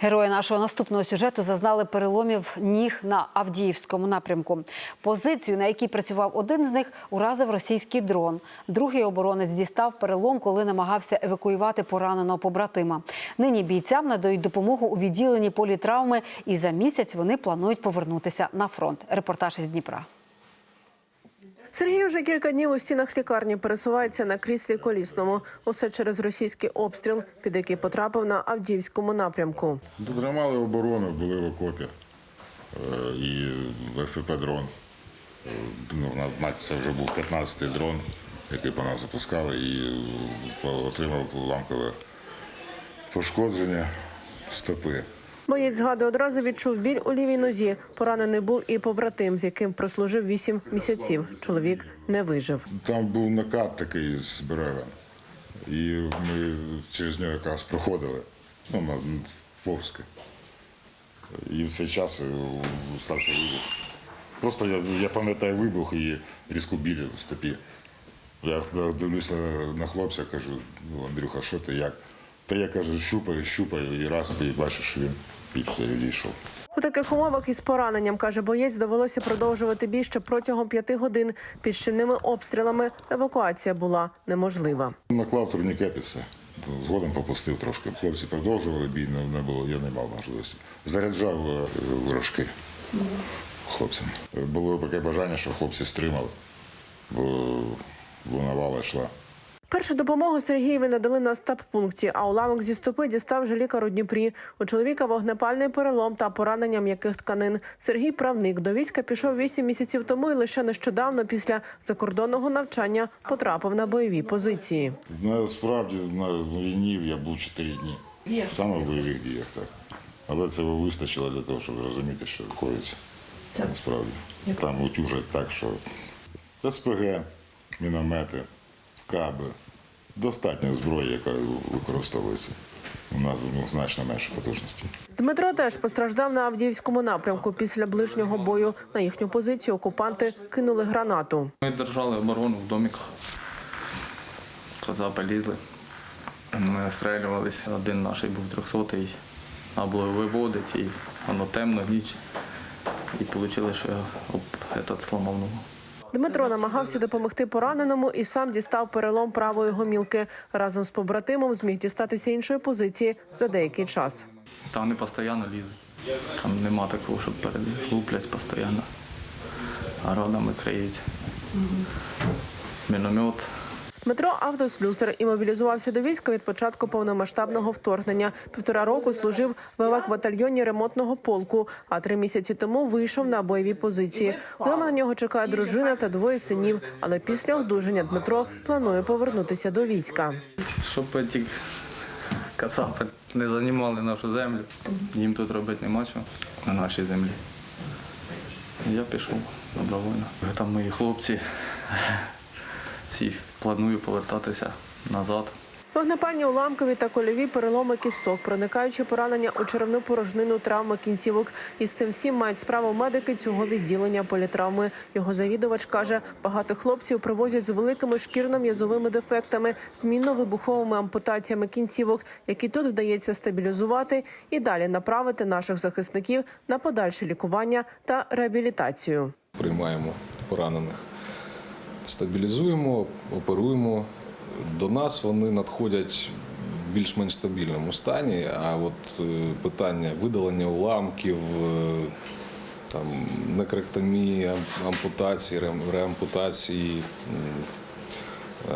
Герої нашого наступного сюжету зазнали переломів ніг на Авдіївському напрямку. Позицію, на якій працював один з них, уразив російський дрон. Другий оборонець дістав перелом, коли намагався евакуювати пораненого побратима. Нині бійцям надають допомогу у відділенні політравми, і за місяць вони планують повернутися на фронт. Репортаж із Дніпра. Сергій вже кілька днів у стінах лікарні пересувається на кріслі колісному. Усе через російський обстріл, під який потрапив на Авдіївському напрямку. Тримали оборону, були в окопі. Е, І ФП-дрон. Е, Ну, це вже був 15-й дрон, який по нас запускали, і е, отримав ламкове пошкодження стопи. Боєць згадує, одразу відчув біль у лівій нозі. Поранений був і побратим, з яким прослужив 8 місяців. Чоловік не вижив. Там був накат такий з берега. І ми через нього якраз проходили, ну, на Повське. І в цей час е, стався вибух. Просто я, я пам'ятаю вибух і різку білі в стопі. Я дивлюся на хлопця, кажу, ну, Андрюха, що ти як? Та я кажу, щупаю, щупаю, і раз, і бачу, що він все відійшов. У таких умовах із пораненням, каже боєць, довелося продовжувати бій ще протягом п'яти годин. Під щільними обстрілами евакуація була неможлива. Наклав турнікет і все. Згодом попустив трошки. Хлопці продовжували бій, не, не було, я не мав можливості. Заряджав е, рожки хлопцям. Було таке бажання, що хлопці стримали, бо, бо навала йшла. Першу допомогу Сергієві надали на стаб-пункті, а уламок зі стопи дістав вже лікар у Дніпрі. У чоловіка вогнепальний перелом та поранення м'яких тканин. Сергій правник до війська пішов 8 місяців тому і лише нещодавно після закордонного навчання потрапив на бойові позиції. Насправді на війні я був 4 дні. Саме в бойових діях, так. Але цього вистачило для того, щоб зрозуміти, що коїться. Насправді. Там утюжать так, що СПГ, міномети, каби. Достатньо зброї, яка використовується. У нас ну, значно менше потужності. Дмитро теж постраждав на Авдіївському напрямку. Після ближнього бою на їхню позицію окупанти кинули гранату. Ми держали оборону в доміках. Коза полізли. Ми настрелювалися. Один наш був трьохсотий, а було виводить, і воно темно, ніч. І вийшло, що я об этот сломав ногу. Дмитро намагався допомогти пораненому і сам дістав перелом правої гомілки. Разом з побратимом зміг дістатися іншої позиції за деякий час. Там вони постійно лізуть. Там нема такого, щоб перед луплять постійно. А родами криють. Міномет. Дмитро автослюсар і мобілізувався до війська від початку повномасштабного вторгнення. Півтора року служив в евак-батальйоні ремонтного полку, а три місяці тому вийшов на бойові позиції. Вдома на нього чекає дружина та двоє синів. Але після одужання Дмитро планує повернутися до війська. Щоб ті кацапи не займали нашу землю. Їм тут робити нема чого на нашій землі. Я пішов добровольно. Там мої хлопці. Всі планую повертатися назад. Вогнепальні уламкові та кольові переломи кісток, проникаючи поранення у черевну порожнину, травми кінцівок. І з цим всім мають справу медики цього відділення політравми. Його завідувач каже, багато хлопців привозять з великими шкірно-м'язовими дефектами, змінно-вибуховими ампутаціями кінцівок, які тут вдається стабілізувати і далі направити наших захисників на подальше лікування та реабілітацію. приймаємо поранених, стабілізуємо, оперуємо. До нас вони надходять в більш-менш стабільному стані. А от е, питання видалення уламків, е, там, некректомії, ампутації, реампутації, е,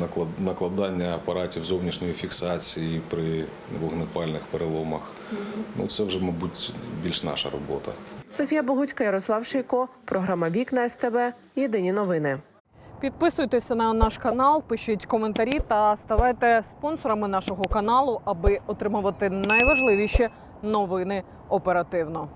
наклад- накладання апаратів зовнішньої фіксації при вогнепальних переломах. Ну, це вже, мабуть, більш наша робота. Софія Богуцька, Ярослав Шийко, програма Вікна СТБ. Єдині новини. Підписуйтеся на наш канал, пишіть коментарі та ставайте спонсорами нашого каналу, аби отримувати найважливіші новини оперативно.